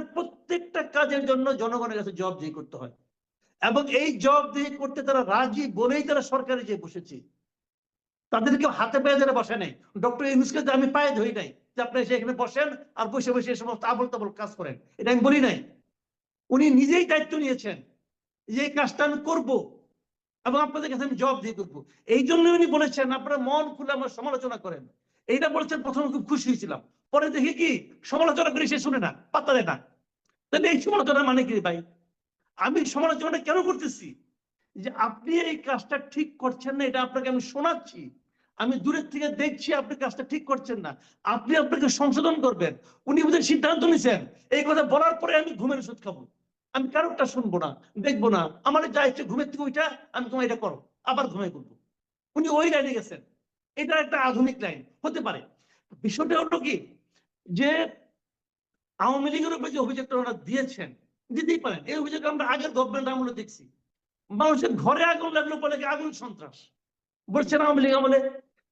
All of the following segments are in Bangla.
প্রত্যেকটা কাজের জন্য জনগণের কাছে জবাবদিহি করতে হয়। এবং এই জবাবদিহি করতে তারা রাজি বলেই তারা সরকারে যে বসেছে। তাদেরকে হাতে পায়ে যারা বসে নাই। ডক্টর ইউনুসকে আমি পায়ে ধরি নাই যে আপনি এখানে বসেন আর বসে বসে এই সমস্ত আবল তাবল কাজ করেন। এটা আমি বলি নাই। উনি নিজেই দায়িত্ব নিয়েছেন যে এই কাজটা আমি করব এবং আপনাদের কাছে আমি জবাব দিয়ে করব। এই জন্য উনি বলেছেন, আপনারা মন খুলে আমার সমালোচনা করেন। এইটা বলেছেন, প্রথমে খুব খুশি হয়েছিলাম। পরে দেখি কি, সমালোচনা করে সে শুনে না, পাত্তা দেয় না। তাহলে এই সমালোচনা মানে কি ভাই? আমি সমালোচনা কেন করতেছি? যে আপনি এই কাজটা ঠিক করছেন না, এটা আপনাকে আমি শোনাচ্ছি। আমি দূরের থেকে দেখছি আপনি কাজটা ঠিক করছেন না। আপনি আপনাকে সংশোধন করবেন। উনি বুঝে সিদ্ধান্ত নিছেন। এই কথা বলার পরে আমি ঘুমের ওষুধ খাব। আমি কারোরটা শুনব না, দেখব না। আমার যা ইচ্ছে ঘুমের থেকে ওইটা, আমি তোমার এটা করো। আবার ঘুমাই করব উনি ওই লাইনে গেছেন। এটা একটা আধুনিক লাইন হতে পারে। বিষয়টা হলো কি যে আওয়ামী লীগের উপরে যে অভিযোগটা ওরা দিয়েছেন, দিতেই পারেন। এই অভিযোগ আমরা আগের গভর্নমেন্ট আমলে দেখছি। মানুষের ঘরে আগুন লাগল বলে আগুন সন্ত্রাস। বলছেন আওয়ামী লীগ আমলে,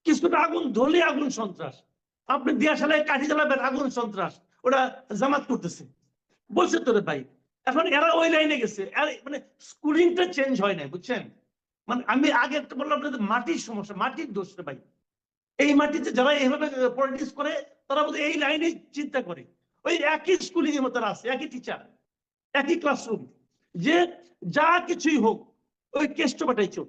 কিছুটা আগুন ধরলে আগুন সন্ত্রাস। আপনি দিয়া সালে কাঠি জ্বালাবেন, আগুন সন্ত্রাস। ওরা জামাত করতেছে। বলছে তোরে ভাই, এখন এরা ওই লাইনে গেছে। মানে স্কুলিংটা চেঞ্জ হয় নাই, বুঝছেন? মানে আমি আগে একটা বললাম মাটির সমস্যা, মাটির দোষ ভাই। এই মাটিতে যারা এইভাবে পলিটিক্স করে তারা বোধহয় এই লাইনে চিন্তা করে। ওই একই স্কুলিং এর মতো আছে একই টিচার একই ক্লাসরুম যে যা কিছুই হোক ওই কেষ্ট বাটাই চোখ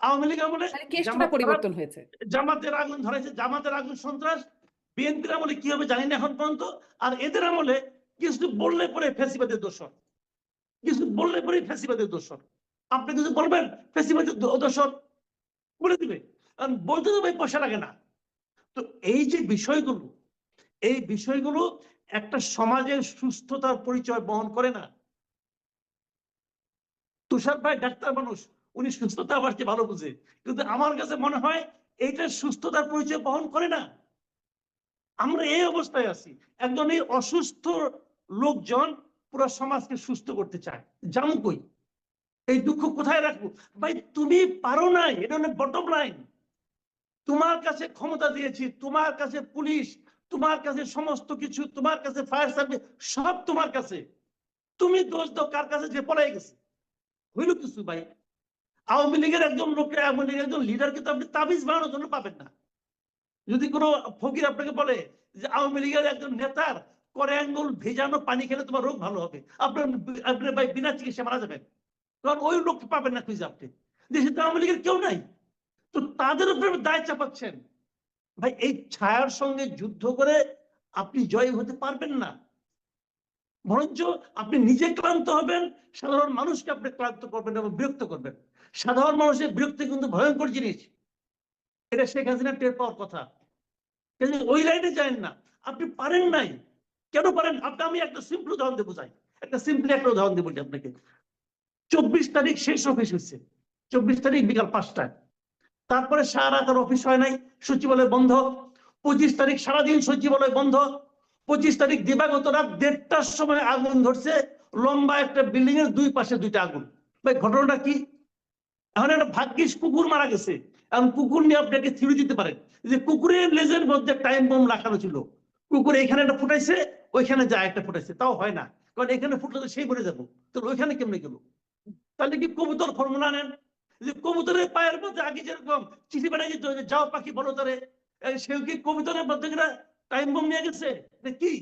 আওয়ামী লীগ আমলে মানে পরিবর্তন হয়েছে। জামাতের আগুন ধরেছে জামাতের আগুন সন্ত্রাস বিএনপির আমলে কি হবে জানি না এখন পর্যন্ত আর এদের আমলে কিছু বললে পরে ফেসিবাদের দোষর কিছু বললে পরে ফেসিবাদের দোষর আপনি কিছু বলবেন ফেসিবাদের দোষর বলে দিবে। কারণ বলতে তো ভাই পয়সা লাগে না। তো এই যে বিষয়গুলো, এই বিষয়গুলো একটা সমাজের সুস্থতার পরিচয় বহন করে না। তুষার ভাই ডাক্তার মানুষ, উনি সুস্থতা আবার কি ভালো বুঝে? কিন্তু আমার কাছে মনে হয় এইটা সুস্থতার পরিচয় বহন করে না। আমরা এই অবস্থায় আছি। একজন এই অসুস্থ লোকজন পুরো সমাজকে সুস্থ করতে চায়। জামু কই? এই দুঃখ কোথায় রাখব? ভাই, তুমি পারো নাই, এটা হলো বটম লাইন তোমার কাছে ক্ষমতা দিয়েছি, তোমার কাছে পুলিশ, তোমার কাছে সমস্ত কিছু, তোমার কাছে ফায়ার সার্ভিস সব তোমার কাছে। তুমি দোষ দাও, কার কাছে? যে পলাই গেছে। হইল কিছু ভাই? আওয়ামী লীগের একজন লোককে, আওয়ামী লীগের একজন লিডারকে তো আপনি তাবিজ বানানোর জন্য পাবেন না। যদি কোনো ফকির আপনাকে বলে যে আওয়ামী লীগের একজন নেতার করে আঙ্গুল ভেজানো পানি খেলে তোমার রোগ ভালো হবে, আপনার আপনার ভাই বিনা চিকিৎসা মারা যাবেন। কারণ ওই লোককে পাবেন না খুঁজে আপনি। দেশে তো আওয়ামী লীগের কেউ নাই। তো তাদের উপরে দায় চাপাচ্ছেন। ভাই, এই ছায়ার সঙ্গে যুদ্ধ করে আপনি জয় হতে পারবেন না। বরঞ্চ আপনি নিজে ক্লান্ত হবেন, সাধারণ মানুষকে আপনি ক্লান্ত করবেন এবং বিরক্ত করবেন। সাধারণ মানুষের বিরক্তি কিন্তু ভয়ঙ্কর জিনিস। এটা শেখ হাসিনা টের পাওয়ার কথা। কিন্তু ওই লাইনে যায় না। আপনি পারেন নাই। কেন পারেন? আপনি আমি একটা সিম্পল উদাহরণ দেবো বোঝাই একটা সিম্পল একটা উদাহরণ দেবো আপনাকে। চব্বিশ তারিখ শেষ অফিস হচ্ছে চব্বিশ তারিখ বিকাল পাঁচটায়। তারপরে সারা অফিস হয় নাই, সচিবালয় বন্ধ। পঁচিশ তারিখ সারাদিন সচিবালয় বন্ধ। পঁচিশ তারিখ দিবাগত রাত দেড়টার সময় আগুন ধরছে। লম্বা একটা বিল্ডিং এর দুই পাশে দুইটা আগুন। ভাই, ঘটনাটা কি? এখন একটা ভাগ্যিস কুকুর মারা গেছে। এখন কুকুর নিয়ে আপনাকে থিরু দিতে পারেন যে কুকুরের লেজের মধ্যে টাইম বোম লাগানো ছিল। কুকুর এখানে একটা ফুটাইছে, ওইখানে যায় একটা ফুটাইছে। তাও হয় না। কারণ এখানে ফুটলে তো সেই মরে যাব। তো ওইখানে কেমনে গেল? তাহলে কি কবুতর ফর্মুলা নেন? যে কবুতরের পায়ের মধ্যে আগে যেরকম চিঠি যেত যাও পাখি বলো তারে। সেও কি কবুতরের মধ্যে টাইম বোম নিয়ে গেছে? কি?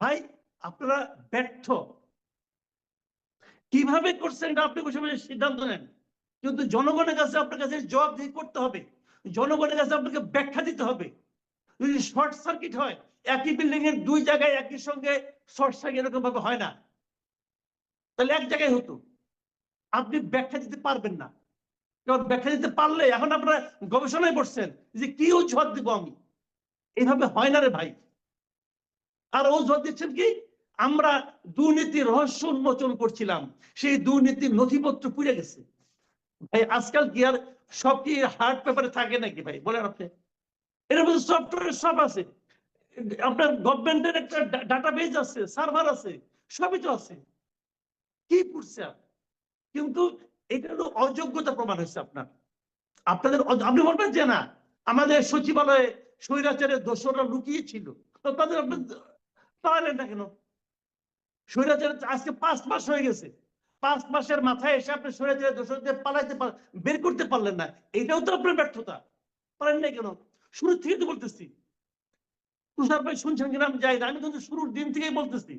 ভাই, আপনারা ব্যর্থ। কীভাবে করছেন এটা আপনি বসে সিদ্ধান্ত নেন। কিন্তু জনগণের কাছে আপনার কাছে জবাবদিহি করতে হবে। জনগণের কাছে আপনাকে ব্যাখ্যা দিতে হবে। যদি শর্ট সার্কিট হয়, একই বিল্ডিং এর দুই জায়গায় একই সঙ্গে শর্ট সার্কিট এরকম ভাবে হয় না। তাহলে এক জায়গায় হতো। আপনি ব্যাখ্যা দিতে পারবেন না। কারণ ব্যাখ্যা দিতে পারলে এখন আপনারা গবেষণায় বসছেন যে কি অজুহাত দিব আমি? এইভাবে হয় না রে ভাই। আর অজুহাত দিচ্ছেন কি? আমরা দুর্নীতি রহস্য উন্মোচন করছিলাম, সেই দুর্নীতির নথিপত্র পুড়ে গেছে। ভাই, আজকাল কি আর সব কি হার্ড পেপারে থাকে নাকি ভাই? বলেন আপনি। এর মধ্যে সফটওয়্যার সব আছে। আপনার গভর্নমেন্টের একটা ডাটাবেজ আছে সার্ভার আছে, সবই তো আছে। কি করছে আর? কিন্তু এটা হলো অযোগ্যতা প্রমাণ হয়েছে আপনার। আপনাদের আপনি বলবেন যে না, আমাদের সচিবালয়ে স্বৈরাচারের দোষরা লুকিয়ে ছিল তাদের আপনি না কেন? স্বৈরাচার আজকে পাঁচ মাস হয়ে গেছে। পাঁচ মাসের মাথায় এসে আপনি স্বৈরাচারের দোষরদের পালাইতে বের করতে পারলেন না। এটাও তো আপনার ব্যর্থতা। পারেন না কেন? শুরু থেকে তো বলতেছি। তুষার ভাই শুনছেন কিনা আমি যাই না। আমি কিন্তু শুরুর দিন থেকেই বলতেছি।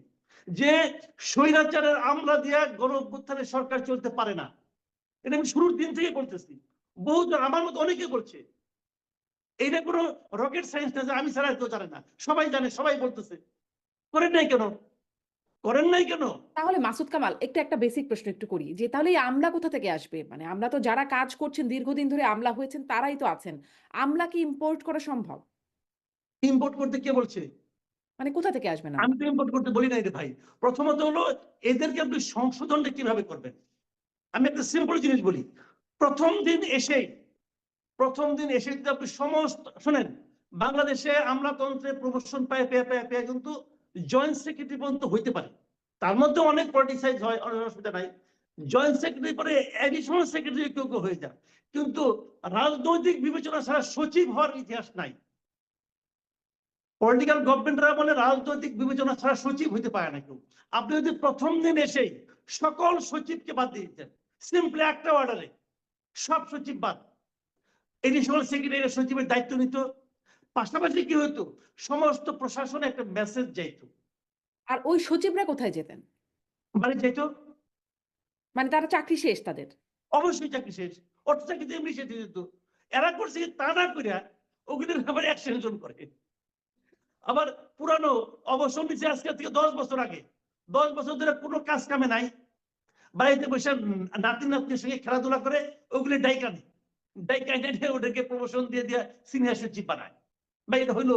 যে স্বৈরাচারের আমলা দিয়া গণ অভ্যুত্থানের সরকার চলতে পারে না। এটা আমি শুরুর দিন থেকে বলতেছি বহুজন আমার মতো অনেকে বলছে এইটা কোনো রকেট সায়েন্স না যে আমি ছাড়া কেউ জানে না। সবাই জানে সবাই বলতেছে। করেন নাই কেন? করেন নাই কেন? তাহলে মাসুদ কামাল একটু একটা বেসিক প্রশ্ন একটু করি। যে তাহলে আমলা কোথা থেকে আসবে? মানে আমরা তো যারা কাজ করছেন দীর্ঘদিন ধরে আমলা হয়েছেন তারাই তো আছেন। আমলা কি ইম্পোর্ট করা সম্ভব? ইম্পোর্ট করতে কে বলছে? মানে কোথা থেকে আসবে না? আমি তো ইম্পোর্ট করতে বলি নাই রে ভাই। প্রথমত হলো, এদেরকে আপনি সংশোধনটা কীভাবে করবেন? আমি একটা সিম্পল জিনিস বলি। প্রথম দিন এসেই প্রথম দিন এসে যদি আপনি সমস্ত, শোনেন, বাংলাদেশে আমলাতন্ত্রে প্রমোশন পায়, পেয়ে পেয়ে পেয়ে কিন্তু জয়েন্ট সেক্রেটারি পর্যন্ত হইতে পারে। তার মধ্যে অনেক পলিটিসাইজ হয়, অনেক অসুবিধা নাই। জয়েন্ট সেক্রেটারি পরে অ্যাডিশনাল সেক্রেটারি কেউ কেউ হয়ে যায় কিন্তু রাজনৈতিক বিবেচনা ছাড়া সচিব হওয়ার ইতিহাস নাই। পলিটিক্যাল গভর্নমেন্টরা বলে রাজনৈতিক বিবেচনা ছাড়া সচিব হইতে পারে না কেউ। আপনি যদি প্রথম দিন এসেই সকল সচিবকে বাদ দিয়ে দিতেন সিম্পলি একটা অর্ডারে সব সচিব বাদ। এডিশনাল সেক্রেটারি সচিবের দায়িত্ব নিত। পাশাপাশি কি হতো সমস্ত প্রশাসনে একটা মেসেজ যাইত। আর ওই সচিবরা কোথায় যেতেন? বাড়ি যাইতো? মানে তারা চাকরি শেষ তাদের? অবশ্যই চাকরি শেষ। অর্থ চাকরিতে এমনি শেষ হয়ে যেত। এরা করছে তা না করিয়া ওগুলোর আবার এক্সটেনশন করে। আবার পুরানো অবসর নিচ্ছে আজকে থেকে দশ বছর আগে, দশ বছর ধরে কোনো কাজ কামে নাই। বাড়িতে বসে নাতি নাতনির সঙ্গে খেলাধুলা করে ওগুলি ডাইকা নেই। ডাইকা প্রমোশন দিয়ে দিয়ে সিনিয়র সচিব বানায়। বা এটা হইল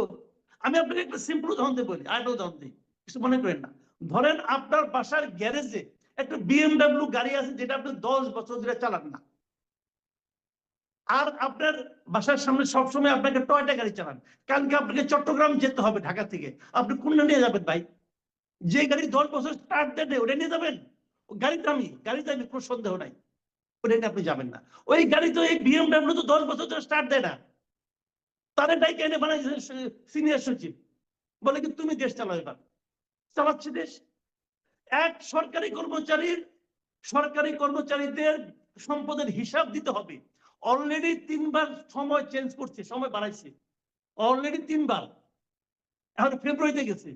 আমি আপনাকে একটা সিম্পল উদাহরণ দিয়ে বলি, আরেকটা উদাহরণ দিই, কিছু মনে করেন না। ধরেন আপনার বাসার গ্যারেজে একটা বিএমডাব্লিউ গাড়ি আছে যেটা আপনি দশ বছর ধরে চালান না। আর আপনার বাসার সামনে সবসময় আপনাকে টয়টা গাড়ি চালান। কালকে আপনাকে চট্টগ্রাম যেতে হবে ঢাকা থেকে। আপনি কোনটা নিয়ে যাবেন ভাই? যে গাড়ি দশ বছর স্টার্ট দেন ওটা নিয়ে যাবেন? গাড়ি দামি গাড়ি দামি কোনো সন্দেহ নাই। ওটা আপনি যাবেন না। ওই গাড়ি তো এই বিএমডাব্লিউ তো দশ বছর ধরে স্টার্ট দেয় না। তারা ডাইকে এনে বানাইছে সিনিয়র সচিব। বলে কি, তুমি দেশ চালাও এবার। চালাচ্ছে দেশ। এক সরকারি কর্মচারীর, সরকারি কর্মচারীদের সম্পদের হিসাব দিতে হবে। অলরেডি তিনবার সময় চেঞ্জ করছে সময় বাড়াইছে। অলরেডি তিনবার। এখন ফেব্রুয়ারিতে গেছে।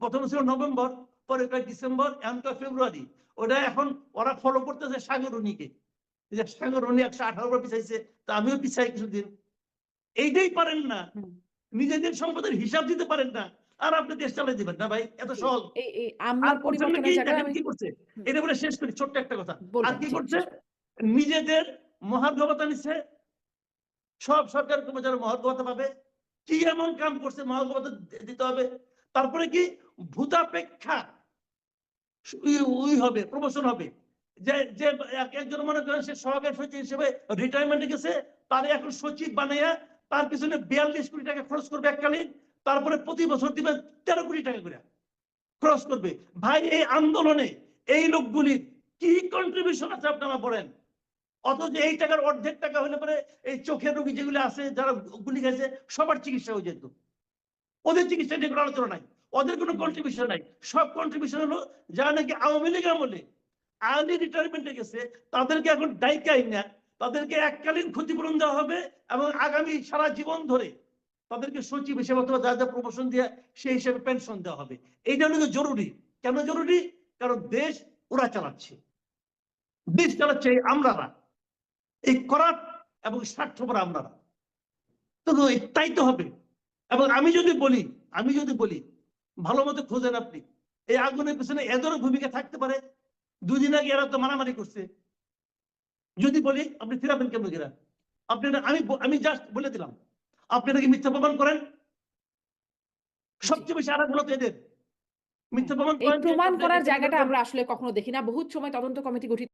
প্রথম ছিল নভেম্বর পরে কয় ডিসেম্বর কয় ফেব্রুয়ারি ওটা এখন ওরা ফলো করতেছে সাগরণীকে। যে সাগরণী একশো আঠারো বার পিছাইছে তা আমিও পিছাই কিছুদিন। এইটাই পারেন না। নিজেদের সম্পদের হিসাব দিতে পারেন না। আর আপনি দেশ চালাই দিবেন না ভাই এত সহজ। কি করছে? এটা বলে শেষ করি ছোট্ট একটা কথা। আর কি করছে? নিজেদের মহার্ঘবতা নিচ্ছে। সব সরকার কর্মচারী মহার্ঘবতা পাবে। কি এমন কাম করছে মহার্ঘবতা দিতে হবে? তারপরে কি? ভূতাপেক্ষা। উই হবে, প্রমোশন হবে। যে যে একজন মনে করেন সে সহকারী সচিব হিসেবে রিটায়ারমেন্টে গেছে, তার এখন সচিব বানাইয়া তার পিছনে বিয়াল্লিশ কোটি টাকা খরচ করবে এককালীন, তারপরে প্রতি বছর দিবে তেরো কোটি টাকা করে খরচ করবে। ভাই, এই আন্দোলনে এই লোকগুলির কি কন্ট্রিবিউশন আছে আপনারা বলেন? অথচ এই টাকার অর্ধেক টাকা হলে পরে এই চোখের রোগী যেগুলো আছে, যারা গুলি খাইছে, সবার চিকিৎসা হয়ে যেত। ওদের চিকিৎসা নিয়ে কোনো আলোচনা নাই। ওদের কোনো কন্ট্রিবিউশন নাই। সব কন্ট্রিবিউশন হলো যারা নাকি আওয়ামী লীগ আমলে, আর্লি রিটায়ারমেন্টে গেছে, তাদেরকে এখন ডাইকাই না তাদেরকে এককালীন ক্ষতিপূরণ দেওয়া হবে এবং আগামী সারা জীবন ধরে তাদেরকে সচিব হিসেবে অথবা যা যা প্রমোশন দিয়ে, সেই হিসেবে পেনশন দেওয়া হবে। এইটা হলো জরুরি। কেন জরুরি? কারণ দেশ ওরা চালাচ্ছে। দেশ চালাচ্ছে এই আমরারা এই করার এবং স্বার্থপর আমরারা তো তাই তো হবে। এবং আমি যদি বলি আমি যদি বলি ভালো মতো খোঁজেন আপনি। এই আগুনের পিছনে এদেরও ভূমিকা থাকতে পারে দুদিন আগে এরা তো মারামারি করছে। যদি বলি আপনি ফিরাবেন কেমন কিনা আপনি না- আমি আমি জাস্ট বলে দিলাম। আপনি নাকি মিথ্যা প্রমাণ করেন? সবচেয়ে বেশি আরাম হলো তো এদের। মিথ্যা প্রমাণ প্রমাণ করার জায়গাটা আমরা আসলে কখনো দেখি না বহুত সময় তদন্ত কমিটি গঠিত